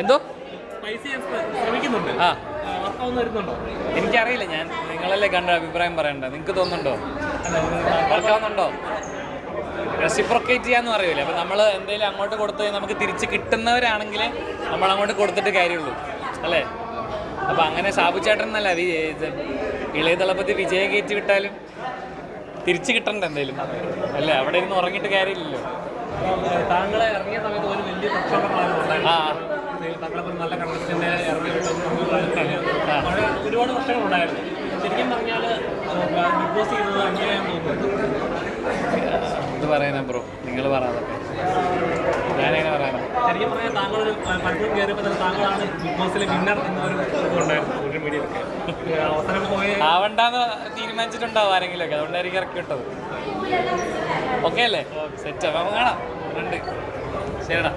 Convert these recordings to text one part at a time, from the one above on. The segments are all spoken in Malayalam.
എന്തോ? ആ. എനിക്കറിയില്ല ഞാൻ നിങ്ങളല്ലേ കണ്ട അഭിപ്രായം പറയണ്ട നിങ്ങൾക്ക് തോന്നുന്നുണ്ടോ? വർക്കാവുന്നുണ്ടോ റെസിപ്രൊക്കേറ്റ് ചെയ്യാന്ന് പറയൂലേ. അപ്പോൾ നമ്മൾ എന്തെങ്കിലും അങ്ങോട്ട് കൊടുത്തു നമുക്ക് തിരിച്ച് കിട്ടുന്നവരാണെങ്കിൽ നമ്മൾ അങ്ങോട്ട് കൊടുത്തിട്ട് കാര്യമുള്ളൂ. അല്ലേ? അപ്പോൾ അങ്ങനെ സാബു ചേട്ടൻ എന്നല്ല ഇളയ തളപ്പത്തി വിജയ കയറ്റി വിട്ടാലും തിരിച്ച് കിട്ടണ്ട എന്തേലും. അല്ലേ? അവിടെ ഇരുന്ന് ഉറങ്ങിയിട്ട് കാര്യമില്ലല്ലോ. താങ്കളെ ഇറങ്ങിയ സമയത്ത് ഒരു വലിയ പ്രക്ഷോഭങ്ങളായിരുന്നു ആ. താങ്കളെ നല്ല കണ്ടസ്റ്റന്റ് അവിടെ ഒരുപാട് പ്രശ്നങ്ങളുണ്ടായിരുന്നു ശരിക്കും പറഞ്ഞാൽ ബിഗ് ബോസ് ചെയ്തത് അങ്ങനെയാണ് തോന്നുന്നത് എന്ത് പറയാനാ ബ്രോ? നിങ്ങൾ പറയാതൊക്കെ ഞാനെങ്ങനെ പറയാനാ ശരിക്കും പറഞ്ഞാൽ താങ്കൾ ഒരു പലപ്പോഴും കയറിയപ്പോൾ തന്നെ താങ്കളാണ് ബിഗ് ബോസിലെ വിന്നർ എന്നൊരു ഇതുണ്ടായിരുന്നു സോഷ്യൽ മീഡിയയിലൊക്കെ അവസരം പോയ ആവണ്ടെന്ന് തീരുമാനിച്ചിട്ടുണ്ടാവും ആരെങ്കിലുമൊക്കെ. അതുകൊണ്ടായിരിക്കും ഇറക്കി വിട്ടത്. ഓക്കെ അല്ലേ? സെറ്റ് അപ്പം കാണാം. ഉണ്ട്. ശരിടാ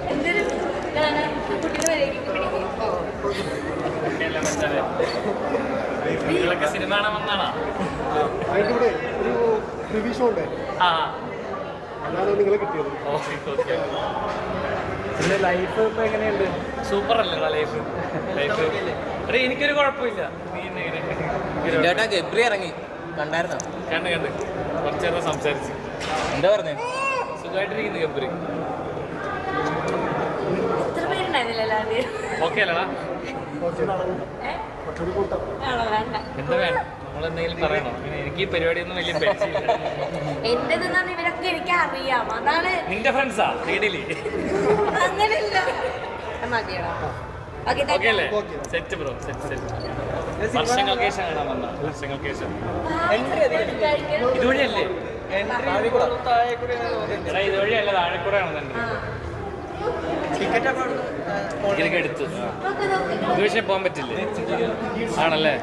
മച്ചാനെ നിങ്ങളൊക്കെ സിനിമ കാണാൻ വന്നാണോ ഒരു റിവ്യൂ ഷോ ഉണ്ട്? ആ. Okay okay. പിന്നെ ലൈഫ് ഇപ്പൊ എങ്ങനെയുണ്ട്? സൂപ്പർ അല്ലേ ലൈഫ് ലൈഫ് എടേ എനിക്കൊരു കുഴപ്പമില്ല. നീ എന്നെ ചേട്ടാ ഗബ്രി ഇറങ്ങി. കണ്ടായിരുന്നോ? കണ്ട് കണ്ട് കുറച്ച് നേരം സംസാരിച്ച്. എന്താ പറഞ്ഞേ? സുഖമായിട്ടിരിക്കുന്നു ഗബ്രി. എത്ര പേരുണ്ടായിരുന്നില്ല ഓക്കെ അല്ലടാ. വേണ്ട. എന്താ വേണം നമ്മൾ എന്തെങ്കിലും പറയണോ എനിക്ക് ഈ പരിപാടിയൊന്നും വലിയ എന്റേതെന്നാണ് ഇവരൊക്കെ എനിക്ക് അറിയാം. അതാണ് നിന്റെ ഫ്രണ്ട്സാ റീഡിൽ അങ്ങനെയല്ല. മതിയടാ. ഓക്കെ ഓക്കെ അല്ലേ? സെറ്റ് ബ്രോ സെറ്റ് സെറ്റ് വർഷങ്ങൾക്ക് ശേഷം കാണാൻ വന്ന വർഷങ്ങൾക്ക് ശേഷം. ഇതുവഴിയല്ലേ? ഇതുവഴിയല്ല താഴെക്കൂടെയാണ് തന്നെ ഇതൊക്കെ എടുത്തു ഇത് പക്ഷേ പോകാൻ പറ്റില്ലേ? ആണല്ലേ?